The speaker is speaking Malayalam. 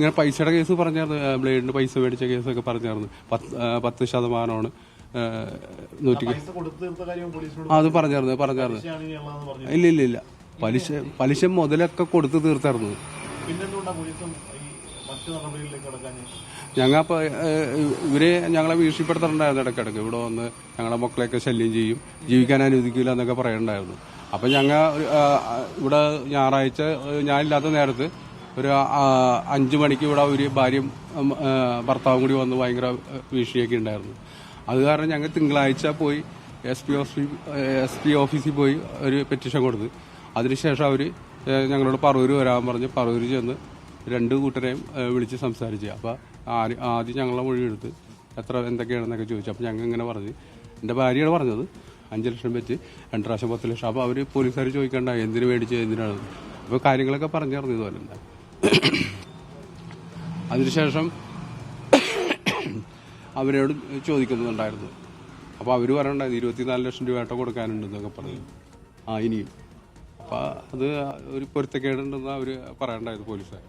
ഇങ്ങനെ പൈസയുടെ കേസ് പറഞ്ഞായിരുന്നു. ബ്ലേഡിന് പൈസ മേടിച്ച കേസൊക്കെ പറഞ്ഞായിരുന്നു. പത്ത് പത്ത് ശതമാനമാണ് അത് പറഞ്ഞായിരുന്നു പറഞ്ഞായിരുന്നു. ഇല്ല ഇല്ല ഇല്ല. പലിശ പലിശ മുതലൊക്കെ കൊടുത്ത് തീർത്തായിരുന്നു. ഞങ്ങൾ അപ്പോൾ ഇവർ ഞങ്ങളെ ഭീഷണിപ്പെടുത്തുന്നുണ്ടായിരുന്നു ഇടയ്ക്കിടയ്ക്ക്. ഇവിടെ വന്ന് ഞങ്ങളെ മക്കളെയൊക്കെ ശല്യം ചെയ്യും. ജീവിക്കാൻ അനുവദിക്കില്ല എന്നൊക്കെ പറയുന്നുണ്ടായിരുന്നു അപ്പം ഞങ്ങൾ ഇവിടെ ഞായറാഴ്ച ഞാനില്ലാത്ത നേരത്ത് ഒരു അഞ്ചു മണിക്ക് ഇവിടെ ഒരു ഭാര്യയും ഭർത്താവും കൂടി വന്ന് ഭയങ്കര വീഴ്ചയൊക്കെ ഉണ്ടായിരുന്നു. അത് കാരണം ഞങ്ങൾ തിങ്കളാഴ്ച പോയി എസ് പി ഓഫീസിൽ എസ് പി ഓഫീസിൽ പോയി ഒരു പെറ്റീഷൻ കൊടുത്ത്. അതിനുശേഷം അവർ ഞങ്ങളോട് പറവൂർ വരാൻ പറഞ്ഞ് പറവൂർ ചെന്ന് രണ്ട് കൂട്ടരെയും വിളിച്ച് സംസാരിച്ചു. അപ്പോൾ ആദ്യം ഞങ്ങളെ മൊഴി എടുത്ത് എത്ര എന്തൊക്കെയാണെന്നൊക്കെ ചോദിച്ചു. അപ്പോൾ ഞങ്ങൾ ഇങ്ങനെ പറഞ്ഞു. എന്റെ ഭാര്യയാണ് പറഞ്ഞത്. അഞ്ച് ലക്ഷം വെച്ച് രണ്ട് പ്രാവശ്യം പത്ത് ലക്ഷം. അപ്പോൾ അവർ പോലീസുകാർ ചോദിക്കണ്ട എന്തിനു മേടിച്ച് എന്തിനാണ് അപ്പോൾ കാര്യങ്ങളൊക്കെ പറഞ്ഞു തന്നെ അതിനുശേഷം അവരോട് ചോദിക്കുന്നുണ്ടായിരുന്നു. അപ്പോൾ അവർ പറയണ്ടായിരുന്നു ഇരുപത്തിനാല് ലക്ഷം രൂപ ആയിട്ട് കൊടുക്കാനുണ്ടെന്നൊക്കെ പറഞ്ഞു. ആ ഇനിയും. അപ്പോൾ അത് ഒരു പൊരുത്തക്കേടുണ്ടെന്ന് അവർ പറയണ്ടായിരുന്നു പോലീസുകാർ